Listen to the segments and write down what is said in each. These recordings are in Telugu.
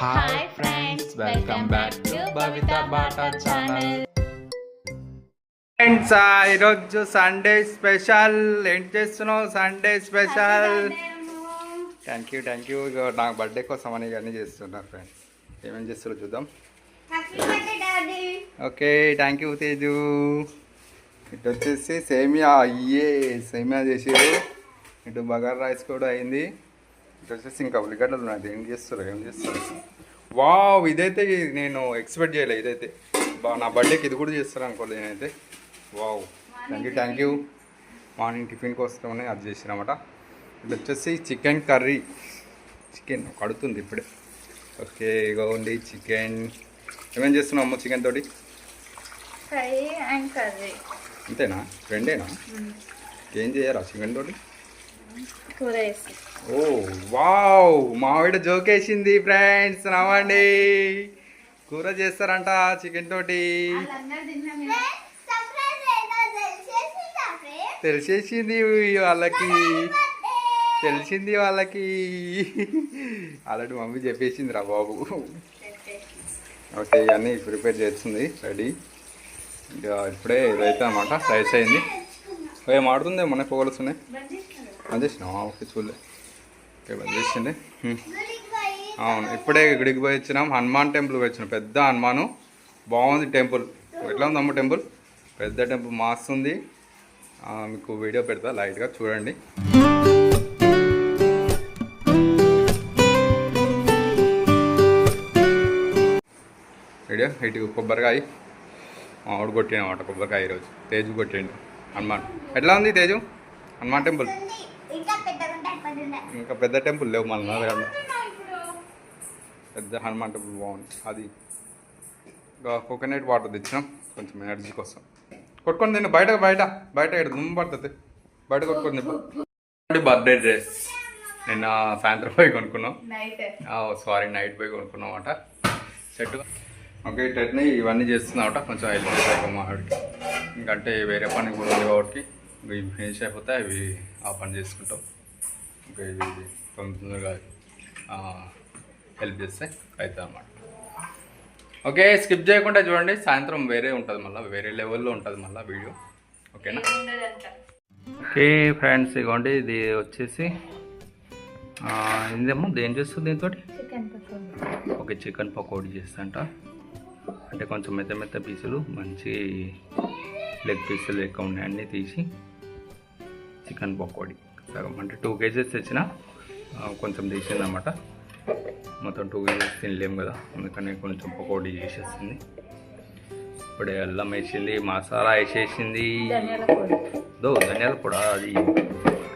Hi friends welcome back to Bhavitha Bata channel friends ఈరోజు సండే స్పెషల్ ఏం చేస్తున్నావు Sunday special thank you thank you నాకు బర్త్డే కోసం అని ఇవన్నీ చేస్తున్నారు ఫ్రెండ్స్ ఏమేమి చేస్తారో చూద్దాం. Okay thank you Teju. ఇటు వచ్చేసి సేమియా అయ్యే సేమియా చేసారు ఇటు బగార్ రైస్ కూడా అయింది. ఇటు వచ్చేసి ఇంకా ఉల్లిగడ్డలు ఉన్నాయి ఏం చేస్తారు ఏం చేస్తారు వావ్ ఇదైతే నేను ఎక్స్పెక్ట్ చేయలేదు ఇదైతే. బా నా బర్త్డేకి ఇది కూడా చేస్తారు అనుకోలేదు నేనైతే. Wow thank you thank you morning tiffin కోసమని అది చేసినమాట. ఇది వచ్చేసి చికెన్ కర్రీ చికెన్ కడుతుంది ఇప్పుడే. ఓకే ఇగోండి చికెన్ ఏమేం చేస్తున్నావు అమ్మ చికెన్ తోటి? ఫ్రై అండ్ కర్రీ అంతేనా? రెండేనా? ఏం చేయరా చికెన్ తోటి? కూర వేసి ఓ వావ్ మావిడ జోకేసింది ఫ్రెండ్స్ నవ్వండి. కూర చేస్తారంట చికెన్ తోటి. తెలిసేసింది వాళ్ళకి. తెలిసింది వాళ్ళకి. ఆల్రెడీ మమ్మీ చెప్పేసింది రా బాబు. ఓకే ఇవన్నీ ప్రిపేర్ చేస్తుంది రెడీ. ఇక ఇప్పుడే ఇదైతే అనమాట రైస్ అయింది. ఏం ఆడుతుంది మన పొగలు చేసినావా ఓకే చూడలే ఓకే బంద్ చేసిండే. అవును ఇప్పుడే గుడికి పోయి వచ్చినాం. హనుమాన్ టెంపుల్ పోయి వచ్చినాం. పెద్ద హనుమాను. బాగుంది టెంపుల్. ఎట్లా ఉంది అమ్మ టెంపుల్? పెద్ద టెంపుల్ మాస్తుంది. మీకు వీడియో పెడతా లైట్గా చూడండి. వీడియో ఇటు కొబ్బరికాయ. మామిడి కొట్టినమాట కొబ్బరికాయ ఈరోజు. తేజు కొట్టిండు హనుమాన్. ఎట్లా ఉంది తేజు? హనుమాన్ టెంపుల్. ఇంకా పెద్ద టెంపుల్ లేవు మన నగరంలో పెద్ద హనుమాన్ టెంపుల్ బాగుంది. అది ఇంకా కోకోనట్ వాటర్ తెచ్చినాం. కొంచెం ఎనర్జీ కోసం. కొట్టుకొని తిను. బయట బయట బయట ఇక్కడ దుమ్ము పడుతుంది. బయట కొట్టుకొని తిప్పు బర్త్డే డ్రెస్ నిన్న సాయంత్రం పోయి కొనుక్కున్నాం. నైట్ సారీ నైట్ పోయి కొనుక్కున్నాం అట. సెట్ ఓకే ఇటన్నీ ఇవన్నీ చేస్తున్నామట కొంచెం హెల్ప్ చేసాక మా ఆవిడకి. ఇంకంటే వేరే పని కూడా ఉంది కాబట్టి. ఇంకా ఇవి ఫినిష్ అయిపోతే అవి ఆ పని చేసుకుంటాం. ఇది తొందరగా హెల్ప్ చేస్తే అవుతుంది అన్నమాట ఓకే స్కిప్ చేయకుండా చూడండి. సాయంత్రం వేరే ఉంటుంది మళ్ళీ వేరే లెవెల్లో ఉంటుంది మళ్ళీ వీడియో ఓకేనా? ఓకే ఫ్రెండ్స్ ఇగోండి ఇది వచ్చేసి ఆ, ఇదేమో దేం చేస్తుంది దీంతో chicken pakodi. Okay chicken pakodi చేస్తంట. అంటే కొంచెం మెత్త మెత్త పీసులు మంచి లెగ్ పీసులు ఎక్కువ ఉన్నాయి. అన్నీ తీసి చికెన్ పకోడీ. సగం అంటే టూ కేజెస్ తెచ్చిన కొంచెం తీసిందన్నమాట. మొత్తం టూ కేజెస్ తినలేము కదా అందుకని కొంచెం పకోడీ చేసేసింది. ఇప్పుడే అల్లం వేసింది మసాలా వేసేసింది. ధనియాల పొడి. దో ధనియాల పొడి అది.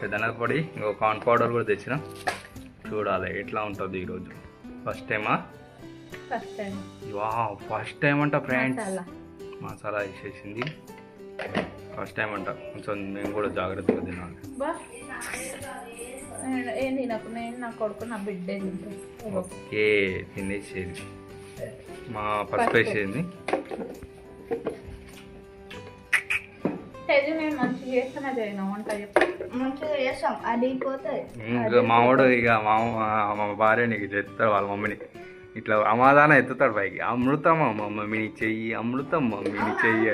ధనియాల పొడి ఇంకో కార్న్ పౌడర్ కూడా తెచ్చిన. చూడాలి ఎట్లా ఉంటుంది ఈరోజు. ఫస్ట్ టైమా ఫస్ట్ టైం వా ఫస్ట్ టైం అంట ఫ్రెండ్స్ మసాలా వేసేసింది. ఫస్ట్ టైం అంట. కొంచెం మేము కూడా జాగ్రత్తగా తినాలి. బా. నేను ఏం తినకు నేను నా కొడుకు నా బిడ్డ తింటాను ఓకే తినేసేది. మా ఫస్ట్ వేసేది. మావాడు ఇక మా మా భార్య నీకు చెప్తాడు వాళ్ళ మమ్మీని. ఇట్లా అమాదాన ఎత్తుతాడు పైకి. అమృతం మా మమ్మీని చెయ్యి అమృతం మమ్మీని చెయ్యి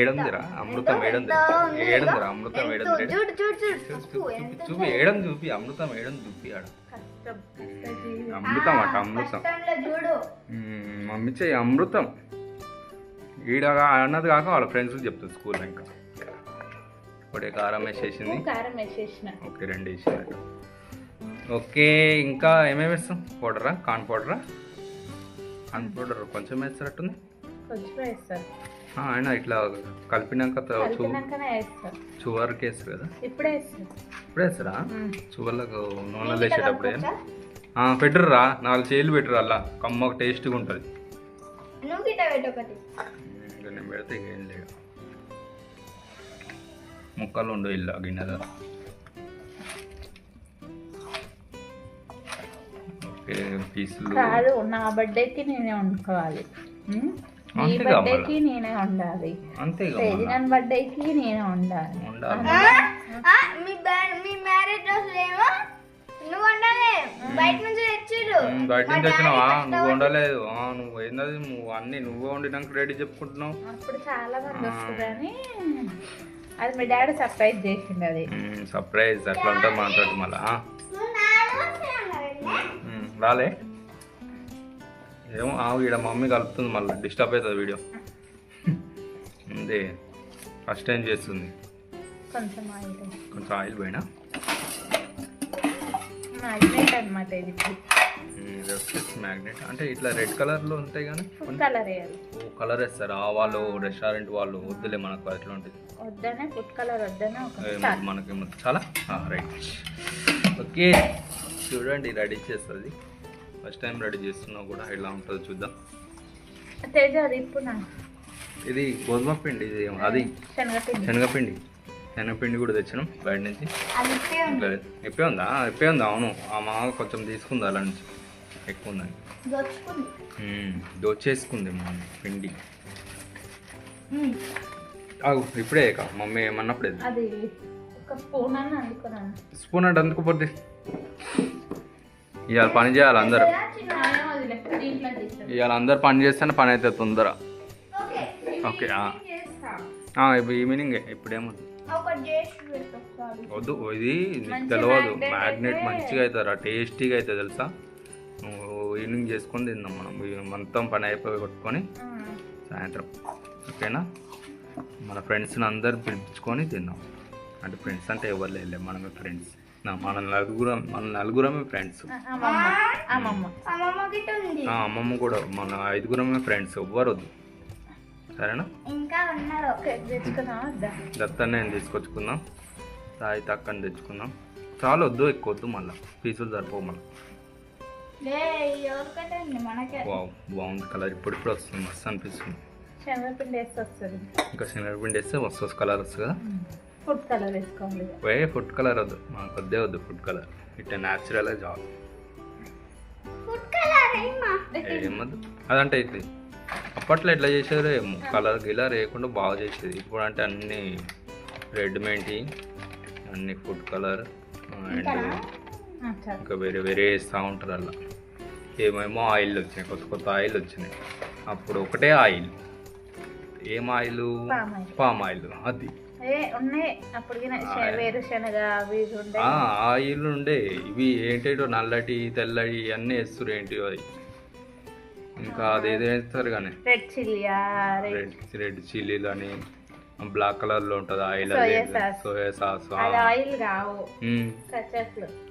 ఏడుందిరా? అమృతం ఏడుంది ఏడుందిరా? అమృతం ఏడుంది చూపి ఏడం చూపి అమృతం ఏడం చూపి ఆడ. అమృతం అట అమృతం. మమ్మీ చెయ్యి అమృతం. ఈడ అన్నది కాక వాళ్ళ ఫ్రెండ్స్ చెప్తుంది స్కూల్లో ఇంకా. ఇప్పుడే కారం వేసేసింది. కారం వేసేసిన. ఓకే రెండు వేసింది. ఓకే ఇంకా ఏమేమి వేస్తాం? పౌడరా? కాన్ పౌడరా? కాన్ పౌడర్ కొంచెం వేస్తారట్టుంది. కొంచెం వేస్తారు. అయినా ఇట్లా కలిపినాక చువర్కి వేస్తారు కదా? ఇప్పుడే ఇప్పుడు వేస్తారా. చువర్లకు నూనెలో వేసేటప్పుడే పెట్టుర్రా. నాలుగు చేలు పెట్టురు అలా. కమ్మకు టేస్ట్గా ఉంటుంది. నేను పెడితే ఏం లేదు. ముక్కలు ఉండు ఇల్లు గిన్నెలో. ఓకే పీసులు. కాదు నా బర్త్డేకి నేనే వండుకోవాలి? నీ? బర్త్డేకి నేనే తేజనన్ బర్త్డేకి నేనే వండాలి ఉండాలి. మీ మ్యారేజ్ నువ్వు బయట నుంచి తెచ్చిర్రు. బయట వచ్చినావా? నువ్వు వండలేదు ఆ, నువ్వు ఏందది? నువ్వు అన్ని నువ్వే వండినాక రెడీ చెప్పుకుంటున్నావు. అప్పుడు చాలా మంది వస్తుందని అది మీ డాడీ సర్ప్రైజ్ చేసిండు అది. సర్ప్రైజ్ అట్లా ఉంటుంది మనతో మళ్ళా. రాలే. ఏమో ఆ వీడ మమ్మీ కలుపుతుంది మళ్ళీ. డిస్టర్బ్ అవుతుంది వీడియో. అంతే ఫస్ట్ టైం చేస్తుంది? కొంచెం ఆయిల్ కొంచెం ఆయిల్ పోయినా? మ్యాగ్నెట్ అనమాట ఇది ఉమ్, ఇది వచ్చేసి మ్యాగ్నెట్ అంటే ఇట్లా రెడ్ కలర్లో ఉంటాయి కానీ కలర్ వేయాలి ఓ కలర్ వేస్తారు. ఆ వాళ్ళు రెస్టారెంట్ వాళ్ళు వద్దులే మనకు అట్లా ఉంటుంది. వద్దనే ఫుడ్ కలర్ వద్దనే ఒక ఏమో స్టార్ మనకేమో చాలా? Right okay. చూడండి రెడీ చేస్తుంది. ఫస్ట్ టైం రెడీ చేస్తున్నావు కూడా ఎలా ఉంటుందో చూద్దాం. తేజ అది ఇప్పుడు ఇది గోధుమ పిండి ఇది అది. శనగపిండి. శనగపిండి. కూడా తెచ్చినాం బయట నుంచి. ఇప్పే ఉంది. ఇప్పే ఉందా? అవును. ఆ మా కొంచెం తీసుకుంది అలా నుంచి ఎక్కువ ఉందని. దోచేసుకుంది మా పిండి. ఇప్పుడే ఇక మమ్మీ ఏమన్నప్పుడు స్పూన్ అంటే అందుకుపోద్ది ఇవాళ పని చేయాలి అందరు. ఇవాళ అందరు పని చేస్తేనే పని అయితే తొందర. ఓకే ఇప్పుడు ఈవినింగ్ పెట్టాలి వద్దు ఇది తెలియదు మ్యాగ్నెట్ మంచిగా అవుతారా టేస్టీగా అవుతుంది తెలుసా? నువ్వు ఈవినింగ్ చేసుకొని తిందాం మనం. మొత్తం పని అయిపోయి కొట్టుకొని సాయంత్రం. ఓకేనా? మన ఫ్రెండ్స్ని అందరు పిలిపించుకొని తిందాం అంటే ఫ్రెండ్స్ అంటే ఎవరు లేలే మనమే ఫ్రెండ్స్ మన నలుగురం మన నలుగురమే ఫ్రెండ్స్ అమ్మమ్మ. కూడా మన ఐదుగురమే ఫ్రెండ్స్ ఎవ్వరు వద్దు? సరేనా దత్తని నేను తీసుకొచ్చుకుందాం? సాయి తక్కని తెచ్చుకుందాం. చాలా వద్దు ఎక్కువ వద్దు మళ్ళీ. పీసులు సరిపోవు మళ్ళీ. బాగుంది కలర్. ఇప్పుడు ఇప్పుడు వస్తుంది మస్తు అనిపిస్తుంది. శనగపిండి వేస్తే వస్తుంది. ఇంకా శనగపిండి వేస్తే మస్తు కలర్ వస్తుంది కదా? ఫుడ్ కలర్ వేసుకోవాలి వే ఫుడ్ కలర్ వద్దు. మనకు వద్దే వద్దు ఫుడ్ కలర్ ఇట్లా ఫుడ్ కలర్ ఏమా ఏమద్దు. అదంటే ఇది అప్పట్లో ఎట్లా చేసేదో? ఏమో కలర్ గిలర్ వేయకుండా బాగా చేసేది. ఇప్పుడు అంటే అన్ని రెడీమేడ్ అన్ని ఫుడ్ కలర్ అండ్ ఇంకా వేరే వేరే వేస్తూ ఉంటారు అలా. ఏమేమో ఆయిల్ వచ్చినాయి కొత్త కొత్త ఆయిల్ వచ్చినాయి. అప్పుడు ఒకటే ఆయిల్. ఏం ఆయిల్. పామ్ ఆయిల్ అది. ఆయిల్ ఉండే. ఇవి ఏంటో నల్లటి తెల్లటి అన్నీ వేస్తారు ఏంటి అది? ఇంకా అదేదో వేస్తారు కానీ. రెడ్ చిల్లియా రెడ్ రెడ్ చిల్లీలు అని బ్లాక్ కలర్లో ఉంటుంది ఆయిల్. సోయా సాస్ ఆయిల్ కావు.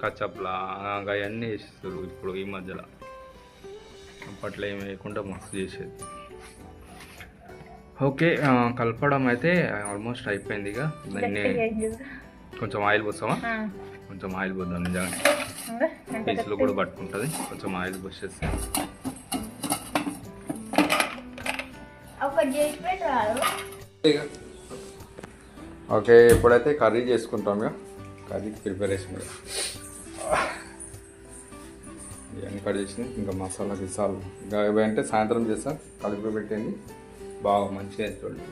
కచ్చప్లా అవన్నీ వేస్తారు ఇప్పుడు ఈ మధ్యలో. అప్పట్లో ఏమి వేయకుండా మస్తు చేసేది. ఓకే కలపడం అయితే ఆల్మోస్ట్ అయిపోయింది ఇక. దాన్ని? కొంచెం ఆయిల్ పోస్తామా కొంచెం ఆయిల్ పోద్దాం నిజంగా. పీసులు కూడా పట్టుకుంటుంది. కొంచెం ఆయిల్ పోసేస్తే ఓకే ఇప్పుడైతే కర్రీ చేసుకుంటాం ఇక. కర్రీకి ప్రిపరేషన్ ఇవన్నీ కట్ చేసింది. ఇంకా మసాలా గిసాలు ఇంకా ఇవి అంటే సాయంత్రం చేస్తాం. కలిపి పెట్టింది బాగా మంచిగా చూడండి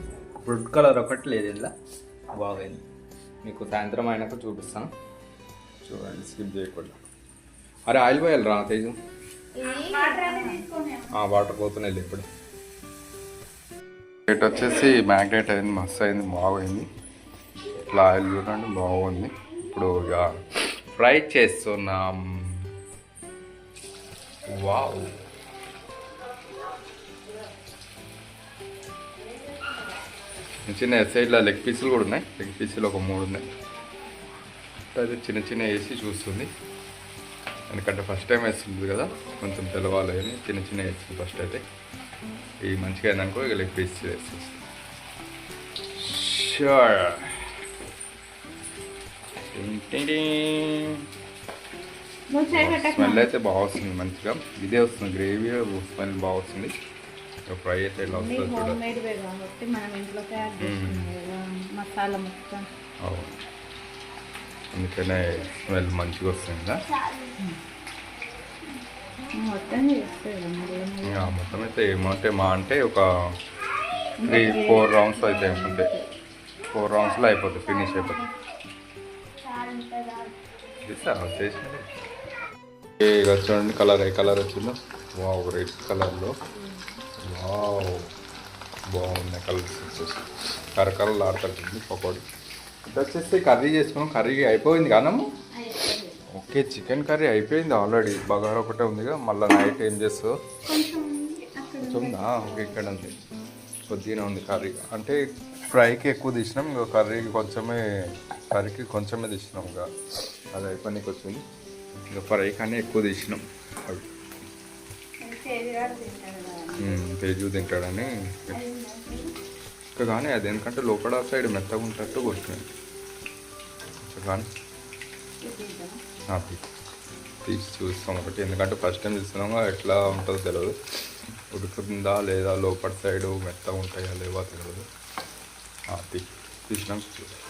రెడ్ కలర్ ఒకటి లేదు ఇలా బాగైంది. మీకు సాయంత్రం అయినాక చూపిస్తాను. చూడండి స్కిప్ చేయకుండా అరే ఆయిల్ పోయాలి రా తేజు. వాటర్ పోతున్నాయి ఇప్పుడు. రేట్ వచ్చేసి మ్యాగ్నెట్ అయింది మస్తు అయింది బాగైంది. ఇట్లా ఆయిల్ చూడండి బాగుంది. ఇప్పుడు ఇక ఫ్రై చేస్తున్నాం. వావ్. చిన్న చిన్న సైడ్లో లెగ్ పీసులు కూడా ఉన్నాయి. లెగ్ పీసులు ఒక మూడు ఉన్నాయి. అయితే చిన్న చిన్న వేసి చూస్తుంది. ఎందుకంటే ఫస్ట్ టైం వేస్తుంది కదా కొంచెం తెలవాలి అని చిన్న చిన్న వేస్తుంది ఫస్ట్ అయితే. ఇది మంచిగా అయిందనుకో ఇక లెగ్ పీస్ వేసేసి షూర్ స్మెల్ అయితే బాగా వస్తుంది మంచిగా. ఇదే వస్తుంది గ్రేవీ స్మెల్ బాగా వస్తుంది. ఫ్రై అయితే ఇలా వస్తుంది హోమ్ మేడ్వే కాబట్టి మనం ఇంట్లో తయారు కదా మసాలా మొత్తం. అవును. అందుకనే స్మెల్ మంచిగా వస్తుంది? మొత్తం మొత్తం అయితే ఏమంటే మా అంటే ఒక త్రీ ఫోర్ రౌండ్స్ అయితే అంతే ఫోర్ రౌండ్స్లో అయిపోతుంది ఫినిష్ అయిపోతుంది. ఇంకా చూడండి కలర్ ఏ కలర్ వచ్చిందో? వావ్ రెడ్ కలర్లో. వావ్. బాగున్నాయి కలర్స్ వచ్చేసి కరకరలు ఆడుతుంది పకోడీ. ఇది వచ్చేసి కర్రీ చేసుకున్నాం కర్రీ అయిపోయింది కానము ఓకే చికెన్ కర్రీ అయిపోయింది ఆల్రెడీ. బగారా ఒకటే ఉందిగా మళ్ళీ నైట్ ఏం చేస్తావు? కొంచెం ఉందా ఓకే ఇక్కడ ఉంది. కొద్దిగానే ఉంది కర్రీ. అంటే ఫ్రైకి ఎక్కువ తీసినాం ఇంకా కర్రీకి కొంచెమే కర్రీకి కొంచెమే తీసినాం ఇంకా. అది అయిపోయినకి వచ్చింది. ఇంకా ఫ్రై కానీ ఎక్కువ తీసినాం. అవి తింటాడని. ఇంకా కానీ అది ఎందుకంటే లోపల సైడ్ మెత్తగా ఉంటట్టు కొట్టినాయి కానీ తీసి చూస్తాం ఒకటి. ఎందుకంటే ఫస్ట్ టైం చూస్తున్నాం ఎట్లా ఉంటుందో తెలియదు ఉడుకుతుందా లేదా లోపల సైడ్ మెత్తగా ఉంటాయా లేవా తెలియదు అది తీసినాం. చూస్తాం